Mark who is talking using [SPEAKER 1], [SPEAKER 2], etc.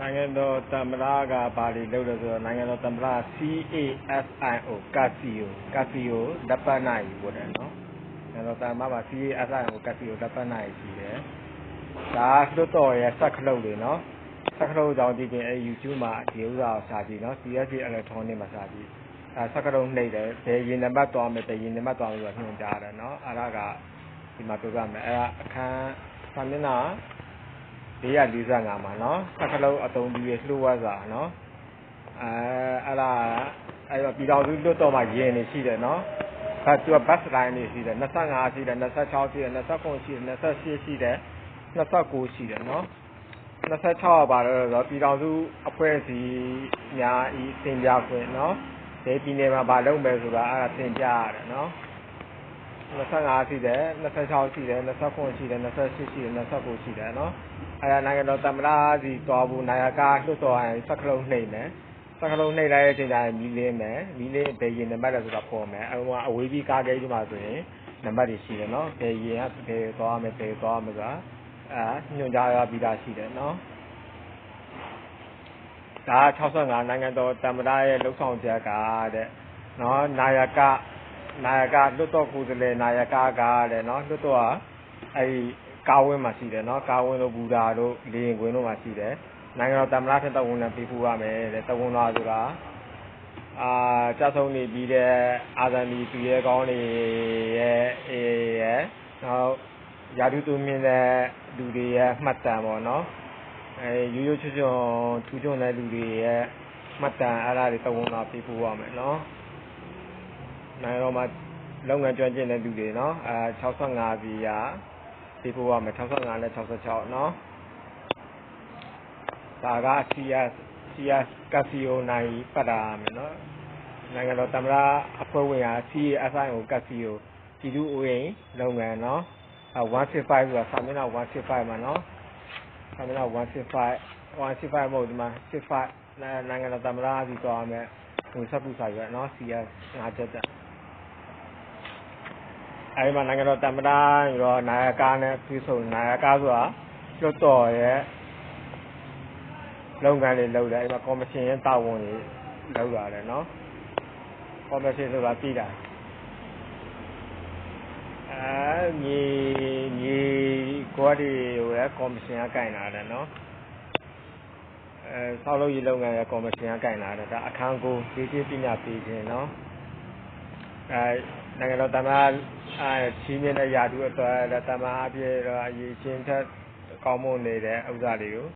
[SPEAKER 1] နိုင်ငံတော်သမ္မတကဘာတွေလုပ်လဲဆိုတော့နိုင်ငံတော်သမ္မတ CASIO Casio Casio လက်ပတ်နိုင်ပို့တယ်နော်နိုင်ငံတော်သမ္မတမှာ CASIO Casio လက်ပတ်နိုင်ရှိတယ်ဒါလွတ်တော်ရဲ့စက်ခလုတ်တွေနော်စက်ခလုတ်ကြောင့်ဒီပြင်အဲ YouTube မှာဒီဥစ္စာကိုရှာကြည့်နော် CSC Electronic မှာရှာကြည့်အဲစက်ခလုတ်နှိပ်တယ်ဘယ်ရင်နံပါတ်သွားမယ်ဘယ်ရင်နံပါတ်သွားမယ်ဆိုတော့ညွှန်ကြားတယ်နော်အဲ့ဒါကဒီမှာပြောပြမယ်အဲ့ဒါအခန်းစာမျက်နှာ 445မှာနော်စက်ကလုံးအတုံးပြီးလှုပ်ဝါစာနော်အဲအဲ့ဒါအဲ့တော့ပြည်တော်စုလွတ်တော်မှာယင်နေရှိတယ်နော်ဘတ်သူကဘတ်စတိုင်းနေရှိတယ်25ရှိတယ်26ရှိတယ်29ရှိတယ်28ရှိတယ်29ရှိတယ်နော်26ကပါတော့ပြည်တော်စုအဖွဲ့အစည်းများဤသင်ကြားခွင့်နော်ဒီပြည်နယ်မှာမလုပ်မယ်ဆိုတာအဲ့ဒါသင်ကြားရတယ်နော် 25ရှိတယ်26ရှိတယ်29ရှိတယ်28ရှိတယ်29ရှိတယ်နော်အဲဒါနိုင်ငံတော်သမ္မတစီတော်ဘူးနာယကလွတ်တော်ရင်စက်ကလုံးနှိမ့်မယ်စက်ကလုံးနှိမ့်လိုက်တဲ့အချိန်ကျရင်မီးလင်းမယ်မီးလင်းဘယ်ရင်နံပါတ်လဲဆိုတာပေါ်မယ်အဲဟိုအဝေးကြီးကားကိန်းဒီမှာဆိုရင်နံပါတ်တွေရှိတယ်နော်ဘယ်ရင်ကဘယ်သွားမယ်ဘယ်သွားမယ်ဆိုတာအဲညွှန်ကြားရပြီးသားရှိတယ်နော်ဒါ65နိုင်ငံတော်သမ္မတရဲ့လှုပ်ဆောင်ချက်ကတဲ့နော်နာယက နာယကလွတ်တော်ကိုယ်စားလှယ်နာယကကတဲ့နော်လွတ်တော်ကအဲဒီကာဝင်းမှာရှိတယ်နော်ကာဝင်းတို့ဘူတာတို့လေရင်ကွင်းတို့မှာရှိတယ်နိုင်ငံတော်သမ္မတထက်တဝန်နဲ့ပြီးဖူးရမယ်တဲ့တဝန်တော်ဆိုတာအာကြဆုံးနေပြီးတဲ့အာဇာနည်သူရဲကောင်းတွေရဲ့အေးရဲ့နောက်ရာထူးသူမြင့်တဲ့လူတွေရဲ့မှတ်တမ်းပေါ့နော်အဲရိုးရိုးချွတ်ချွတ်ထူးချွတ်တဲ့လူတွေရဲ့မှတ်တမ်းအဲ့ဒါတွေတဝန်တော်ပြီးဖူးရမယ်နော် နိုင်ငံတော်မှာလုပ်ငန်းကျွမ်းကျင်တဲ့သူတွေနော်အဲ65ပြည်ရာဒီဘဝမှာ65နဲ့66နော်ဒါက CS CS Casio နိုင်ပတ်တာမယ်နော်နိုင်ငံတော်သမ္မတအဖွဲ့ဝင်ဟာ CASI ကို Casio ပြည်သူ့ဦးရင်လုပ်ငန်းနော်165ဆိုတာစာမျက်နှာ165မှာနော်စာမျက်နှာ165 165မဟုတ်ဒီမှာ65နိုင်ငံတော်သမ္မတအပြီးသွားမယ်ဟိုစပ်ပူစာရွက်နော် CS ငါချက်တက် အဲဒီမှာနိုင်ငံတော်သမ္မတရောနာယကနဲ့ပြီးဆုံးနာယကဆိုတာလွတ်တော်ရဲ့လုပ်ငန်းတွေလုပ်တယ်အဲဒီမှာကော်မရှင်ရဲ့တာဝန်တွေလုပ်ရတယ်နော်ကော်မရှင်ဆိုတာပြည်တာအဲမြေမြေကွာဒီဟိုရဲ့ကော်မရှင်ကကင်လာတယ်နော်အဲဆောက်လုပ်ရေးလုပ်ငန်းရဲ့ကော်မရှင်ကကင်လာတယ်ဒါအခန်းကိုဒီတိပညာပေးခြင်းနော်အဲ နိုင်ငံတော်သမ္မတအဲချီးမြှင့်တဲ့ယာတုအတွက်သမ္မတအပြည့်တော့အရေးချင်းထက်ကောင်းမွန်နေတဲ့ဥစ္စာတွေကို